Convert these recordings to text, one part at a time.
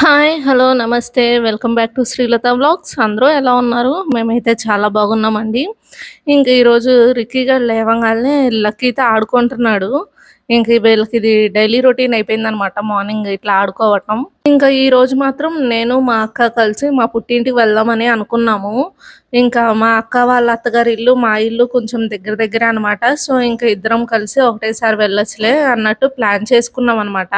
Hi! Hello! నమస్తే. Welcome back to Srilatha vlogs. అందరూ ఎలా ఉన్నారు? మేమైతే చాలా బాగున్నామండి. ఇంక ఈరోజు రిక్కీ లేవంగానే లక్కీ లక్కీతో ఆడుకుంటున్నాడు. ఇంక వీళ్ళకిది డైలీ రొటీన్ అయిపోయిందనమాట. మార్నింగ్ ఇట్లా ఆడుకోవటం. ఇంకా ఈరోజు మాత్రం నేను, మా అక్క కలిసి మా పుట్టింటికి వెళ్దామని అనుకున్నాము. ఇంకా మా అక్క వాళ్ళ అత్తగారి ఇల్లు, మా ఇల్లు కొంచెం దగ్గర దగ్గరే అనమాట. సో, ఇంకా ఇద్దరం కలిసి ఒకటేసారి వెళ్ళొచ్చులే అన్నట్టు ప్లాన్ చేసుకున్నాం అనమాట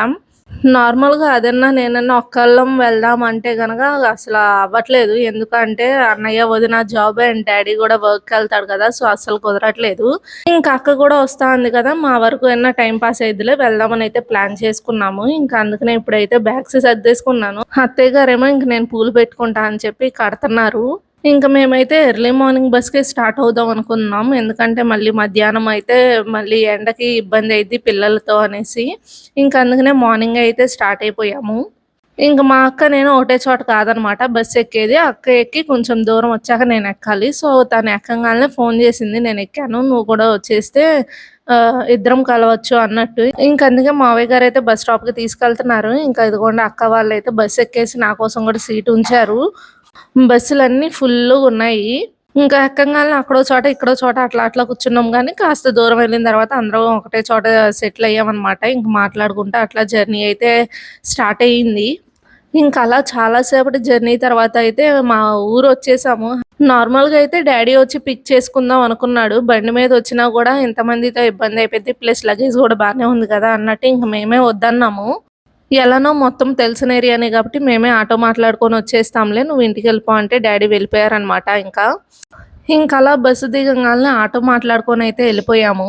నార్మల్‌గా అదన్నా, నేనన్నా ఒక్కళ్ళం వెళ్దాం అంటే కనుక అసలు అవ్వట్లేదు. ఎందుకంటే అన్నయ్య, వదిన జాబ్ అండ్ డాడీ కూడా వర్క్ వెళ్తాడు కదా! సో, అసలు కుదరట్లేదు. ఇంకా అక్క కూడా వస్తా ఉంది కదా! మా వరకు అయినా టైం పాస్ అయిద్దిలే వెళ్దామనయితే ప్లాన్ చేసుకున్నాము. ఇంకా అందుకనే ఇప్పుడైతే బ్యాగ్స్ సర్దేసుకున్నాను. అత్తయ్య గారేమో ఇంక నేను పూలు పెట్టుకుంటా అని చెప్పి కడుతున్నారు ఇంక మేమైతే ఎర్లీ మార్నింగ్ బస్‌కే స్టార్ట్ అవుదాం అనుకున్నాం. ఎందుకంటే మళ్ళీ మధ్యాహ్నం అయితే మళ్ళీ ఎండకి ఇబ్బంది అయింది పిల్లలతో అనేసి. ఇంక అందుకనే మార్నింగ్ అయితే స్టార్ట్ అయిపోయాము. ఇంక మా అక్క నేను ఒకటే చోట కాదనమాట బస్ ఎక్కేది. అక్క ఎక్కి కొంచెం దూరం వచ్చాక నేను ఎక్కాలి. సో, తను ఎక్కగానే ఫోన్ చేసింది. నేను ఎక్కాను. నువ్వు కూడా వచ్చేస్తే ఇద్దరం కలవచ్చు అన్నట్టు. ఇంక అందుకే మావయ్య గారు అయితే బస్ స్టాప్‌కి తీసుకెళ్తున్నారు. ఇంకా ఇదిగోండి అక్క వాళ్ళు అయితే బస్ ఎక్కేసి నా కోసం కూడా సీట్ ఉంచారు. బస్సులన్నీ ఉన్నాయి ఇంకా ఎక్కంగానే అక్కడో చోట, ఇక్కడో చోట అట్లా అట్లా కూర్చున్నాం కానీ కాస్త దూరం వెళ్ళిన తర్వాత అందరం ఒకటే చోట సెటిల్ అయ్యామన్నమాట ఇంక మాట్లాడుకుంటా అట్లా జర్నీ అయితే స్టార్ట్ అయ్యింది. ఇంకా అలా చాలా సేపటి జర్నీ తర్వాత అయితే మా ఊరు వచ్చేసాము నార్మల్‌గా అయితే డాడీ వచ్చి పిక్ చేసుకుందాం అనుకున్నాడు. బండి మీద వచ్చినా కూడా ఇంతమందితో ఇబ్బంది అయిపోయింది ప్లస్ లగేజ్ కూడా బాగానే ఉంది కదా! అన్నట్టు ఇంక మేమే వద్దన్నాము. ఎలానో మొత్తం తెలిసిన ఏరియానే కాబట్టి మేమే ఆటో మాట్లాడుకొని వచ్చేస్తాంలే నువ్వు ఇంటికెళ్ళిపో అంటే డాడీ వెళ్ళిపోయారనమాట ఇంకా. ఇంకలా బస్సు దిగంగానే ఆటో మాట్లాడుకొని అయితే వెళ్ళిపోయాము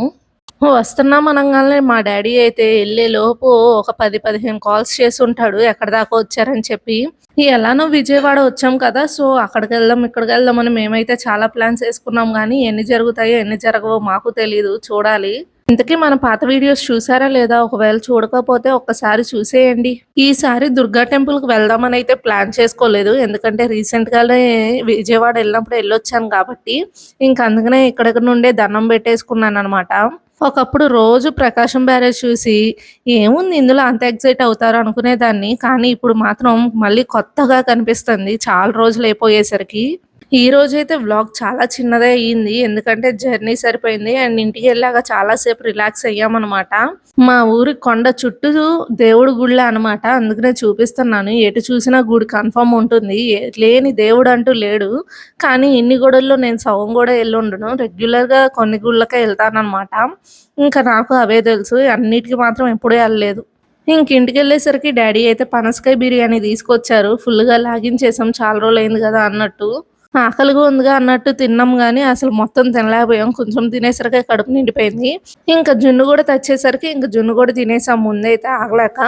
వస్తున్నాం అనగానే మా డాడీ అయితే వెళ్ళేలోపు ఒక 10, 15 కాల్స్ చేసి ఉంటాడు ఎక్కడ దాకా వచ్చారని చెప్పి. ఎలానో విజయవాడ వచ్చాం కదా! సో, అక్కడికి అక్కడికెళ్దాం, ఇక్కడికెళ్దాం అని మేమైతే చాలా ప్లాన్స్ వేసుకున్నాం కానీ ఎన్ని జరుగుతాయో, ఎన్ని జరగవో మాకు తెలియదు చూడాలి. ఇంతకీ మన పాత వీడియోస్ చూసారా లేదా? ఒకవేళ చూడకపోతే ఒక్కసారి చూసేయండి. ఈసారి దుర్గా టెంపుల్కి వెళ్దామని అయితే ప్లాన్ చేసుకోలేదు. ఎందుకంటే రీసెంట్ గానే విజయవాడ వెళ్ళినప్పుడు వెళ్ళొచ్చాను కాబట్టి, ఇంకా అందుకనే ఇక్కడికి నుండే దండం పెట్టేసుకున్నాను అనమాట ఒకప్పుడు రోజు ప్రకాశం బ్యారేజ్ చూసి, ఏముంది ఇందులో అంత ఎక్సైట్ అవుతారు అనుకునేదాన్ని. కానీ ఇప్పుడు మాత్రం మళ్ళీ కొత్తగా కనిపిస్తుంది చాలా రోజులు అయిపోయేసరికి ఈ రోజు అయితే వ్లాగ్ చాలా చిన్నదే అయ్యింది. ఎందుకంటే జర్నీ సరిపోయింది. అండ్ ఇంటికెళ్ళాక చాలా సేపు రిలాక్స్ అయ్యామన్నమాట మా ఊరి కొండ చుట్టూ దేవుడి గుళ్ళ అనమాట. అందుకనే చూపిస్తున్నాను. ఎటు చూసినా గుడి కన్ఫర్మ్ ఉంటుంది. లేని దేవుడు అంటూ లేడు. కానీ ఇన్ని గుడుల్లో నేను సవం కూడా ఎళ్ళుండను. రెగ్యులర్‌గా కొన్ని గుళ్ళకే వెళ్తానమాట ఇంకా నాకు అవే తెలుసు. అన్నిటికి మాత్రం ఎప్పుడూ వెళ్ళలేదు ఇంక ఇంటికెళ్ళేసరికి డాడీ అయితే పనసకాయ బిర్యానీ తీసుకొచ్చారు. ఫుల్‌గా లాగించేసాం చాలా రోజులయింది కదా అన్నట్టు. ఆకలిగా ఉందిగా అన్నట్టు తిన్నాం గానీ, అసలు మొత్తం తినలేకపోయాం. కొంచెం తినేసరికి కడుపు నిండిపోయింది. ఇంకా జున్ను కూడా తెచ్చేసరికి ఇంకా జున్ను కూడా తినేసాం ముందైతే ఆగలేక.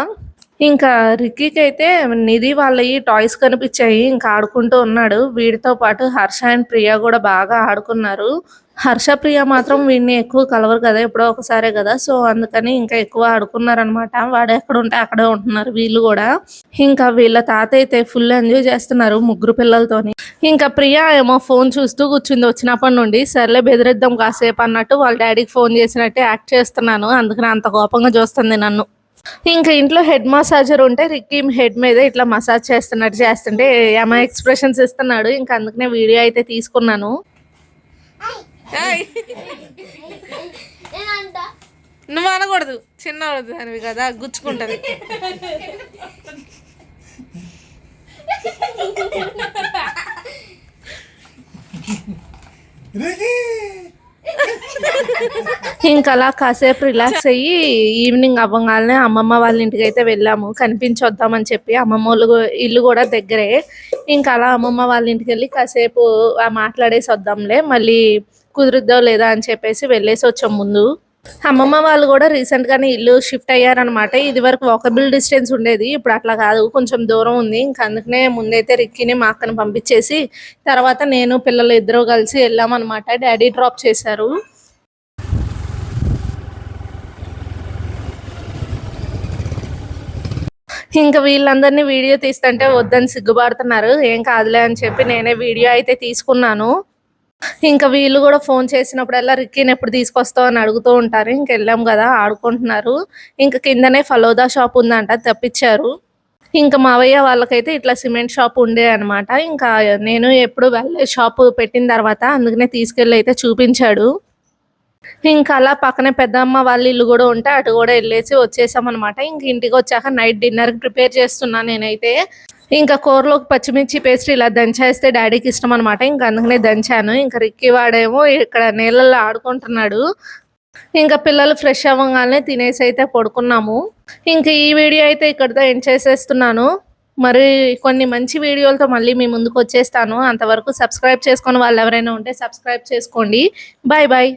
ఇంకా రిక్కీకైతే నిధి వాళ్ళయి టాయ్స్ కనిపించాయి ఇంకా ఆడుకుంటూ ఉన్నాడు. వీడితో పాటు హర్ష అండ్ ప్రియ కూడా బాగా ఆడుకున్నారు. హర్ష, ప్రియ మాత్రం వీడిని ఎక్కువ కలవరు కదా! ఎప్పుడో ఒకసారే కదా సో, అందుకని ఇంకా ఎక్కువ ఆడుకున్నారనమాట. వాడెక్కడుంటే అక్కడే ఉంటున్నారు వీళ్ళు కూడా ఇంకా వీళ్ళ తాత అయితే ఫుల్ ఎంజాయ్ చేస్తున్నారు ముగ్గురు పిల్లలతోని. ఇంకా ప్రియ ఏమో ఫోన్ చూస్తూ కూర్చుంది వచ్చినప్పటి నుండి. సర్లే బెదిరిద్దాం కాసేపు అన్నట్టు వాళ్ళ డ్యాడీకి ఫోన్ చేసినట్టే యాక్ట్ చేస్తున్నాను. అందుకనే అంత కోపంగా చూస్తుంది నన్ను. ఇంక ఇంట్లో హెడ్ మసాజర్ ఉంటే రిక్కీ హెడ్ మీద ఇట్లా మసాజ్ చేస్తున్నట్టు చేస్తుంటే యమ ఎక్స్‌ప్రెషన్స్ ఇస్తున్నాడు. ఇంక అందుకనే వీడియో అయితే తీసుకున్నాను. నువ్వు అనకూడదు. చిన్నదానివి కదా గుచ్చుకుంటది. ఇంకలా కాసేపు రిలాక్స్ అయ్యి ఈవినింగ్ అవ్వంగాల్నే అమ్మమ్మ వాళ్ళ ఇంటికైతే వెళ్ళాము. కనిపించొద్దామని చెప్పి అమ్మమ్మోళ్ళు గు ఇల్లు గూడా దగ్గరే. ఇంక అలా అమ్మమ్మ వాళ్ళ ఇంటికెళ్ళి కాసేపు ఆహ్, మాట్లాడేసి వద్దాంలే మళ్ళీ కుదురుద్దో లేదా అని చెప్పేసి వెళ్ళేసొచ్చాం ముందు. అమ్మమ్మ వాళ్ళు గూడా రీసెంట్‌గానే ఇల్లు షిఫ్ట్ అయ్యారనమాట. ఇదివరకు వాకబుల్ డిస్టెన్స్ ఉండేది. ఇప్పుడు అట్లా కాదు. కొంచెం దూరం ఉంది. ఇంక అందుకనే ముందైతే రిక్కీని, మా అక్కని పంపించేసి తర్వాత నేను, పిల్లలు ఇద్దరు కలిసి ఎళ్ళామనమాట. డ్యాడీ డ్రాప్ చేశారు. ఇంకా వీళ్ళందరిని వీడియో తీస్తుంటే వద్దని సిగ్గుపడుతున్నారు. ఏం కాదులే అని చెప్పి నేనే వీడియో అయితే తీసుకున్నాను. ఇంకా వీళ్ళు కూడా ఫోన్ చేసినప్పుడల్లా రిక్కీని ఎప్పుడు తీసుకొస్తావు అని అడుగుతూ ఉంటారు. ఇంకెళ్ళాం కదా ఆడుకుంటున్నారు. ఇంకా కిందనే ఫలోదా షాప్ ఉందంట తెప్పిచ్చారు. ఇంకా మావయ్య వాళ్ళకైతే ఇట్లా సిమెంట్ షాప్ ఉండే అనమాట ఇంకా నేను ఎప్పుడు వెళ్ళే షాప్ పెట్టిన తర్వాత అందుకనే తీసుకెళ్ళి అయితే చూపించాడు ఇంకా అలా పక్కనే పెద్దమ్మ వాళ్ళ ఇల్లు కూడా ఉంటే అటు కూడా వెళ్ళేసి వచ్చేసామన్నమాట. అనమాట ఇంక ఇంటికి వచ్చాక నైట్ డిన్నర్ ప్రిపేర్ చేస్తున్నా నేనైతే. ఇంకా కూరలోకి పచ్చిమిర్చి పేస్ట్ ఇలా దంచేస్తే డాడీకి ఇష్టం అనమాట ఇంకా అందుకనే దంచాను. ఇంకా రిక్కి వాడేమో ఇక్కడ నీళ్ళల్లో ఆడుకుంటున్నాడు. ఇంకా పిల్లలు ఫ్రెష్ అవ్వగానే తినేసి అయితే పడుకున్నాము. ఇంకా ఈ వీడియో అయితే ఇక్కడితో ఎండ్ చేసేస్తున్నాను. మరి కొన్ని మంచి వీడియోలతో మళ్ళీ మీ ముందుకు వచ్చేస్తాను. అంతవరకు సబ్స్క్రైబ్ చేసుకొని వాళ్ళు ఎవరైనా ఉంటే సబ్స్క్రైబ్ చేసుకోండి. Bye bye